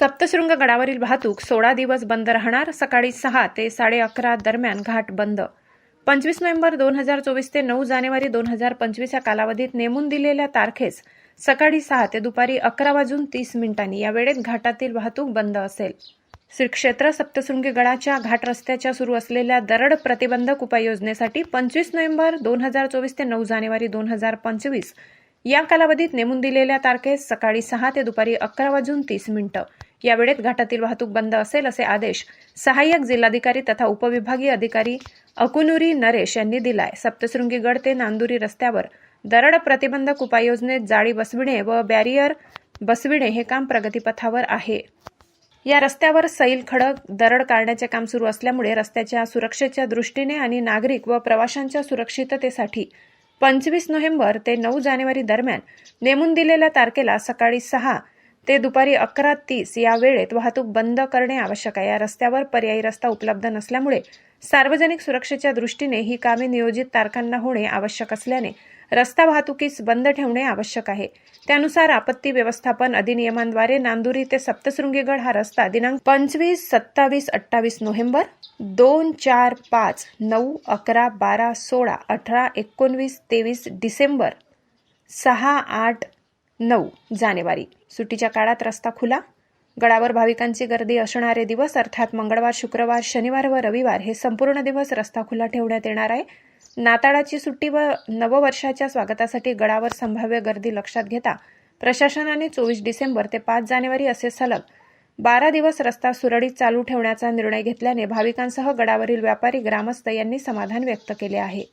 सप्तशृंग गडावरील वाहतूक सोळा दिवस बंद राहणार सकाळी सहा ते साडे अकरा दरम्यान घाट बंद. पंचवीस नोव्हेंबर दोन हजार चोवीस ते नऊ जानेवारी दोन हजार पंचवीस या कालावधीत नेमून दिलेल्या तारखेस सकाळी सहा ते दुपारी अकरा वाजून तीस मिनिटांनी या वेळेत घाटातील वाहतूक बंद असेल. श्री क्षेत्र सप्तशृंगी गडाच्या घाट रस्त्याच्या सुरू असलेल्या दरड प्रतिबंधक उपाययोजनेसाठी पंचवीस नोव्हेंबर दोन हजार चोवीस ते नऊ जानेवारी दोन हजार पंचवीस या कालावधीत नेमून दिलेल्या तारखेस सकाळी सहा ते दुपारी अकरा वाजून तीस मिनिटं. या वेळेत घाटातील वाहतूक बंद असेल असे आदेश सहाय्यक जिल्हाधिकारी तथा उपविभागीय अधिकारी अकुनुरी नरेश यांनी दिलाय. सप्तशृंगी गड ते नांदुरी रस्त्यावर दरड प्रतिबंधक उपाययोजनेत जाळी बसविणे व बॅरियर बसविणे हे काम प्रगतीपथावर आहे. या रस्त्यावर सैल खडक दरड काढण्याचे काम सुरू असल्यामुळे रस्त्याच्या सुरक्षेच्या दृष्टीने आणि नागरिक व प्रवाशांच्या सुरक्षिततेसाठी पंचवीस नोव्हेंबर ते नऊ जानेवारी दरम्यान नेमून दिलेल्या तारखेला सकाळी सहा ते दुपारी अकरा तीस या वेळेत वाहतूक बंद करणे आवश्यक आहे. या रस्त्यावर पर्यायी रस्ता उपलब्ध नसल्यामुळे सार्वजनिक सुरक्षेच्या दृष्टीने ही कामे नियोजित तारखांना होणे आवश्यक असल्याने रस्ता वाहतुकीस बंद ठेवणे आवश्यक आहे. त्यानुसार आपत्ती व्यवस्थापन अधिनियमांद्वारे नांदुरी ते सप्तशृंगीगड हा रस्ता दिनांक पंचवीस सत्तावीस अठ्ठावीस नोव्हेंबर दोन चार पाच नऊ अकरा बारा सोळा अठरा एकोणवीस तेवीस डिसेंबर सहा आठ नऊ. जानेवारी. सुट्टीच्या काळात रस्ता खुला. गडावर भाविकांची गर्दी असणारे दिवस अर्थात मंगळवार शुक्रवार शनिवार व रविवार हे संपूर्ण दिवस रस्ता खुला ठेवण्यात येणार आहे. नाताळाची सुट्टी व नववर्षाच्या स्वागतासाठी गडावर संभाव्य गर्दी लक्षात घेता प्रशासनाने चोवीस डिसेंबर ते पाच जानेवारी असे सलग बारा दिवस रस्ता सुरळीत चालू ठेवण्याचा निर्णय घेतल्याने भाविकांसह गडावरील व्यापारी ग्रामस्थ यांनी समाधान व्यक्त केले आहे.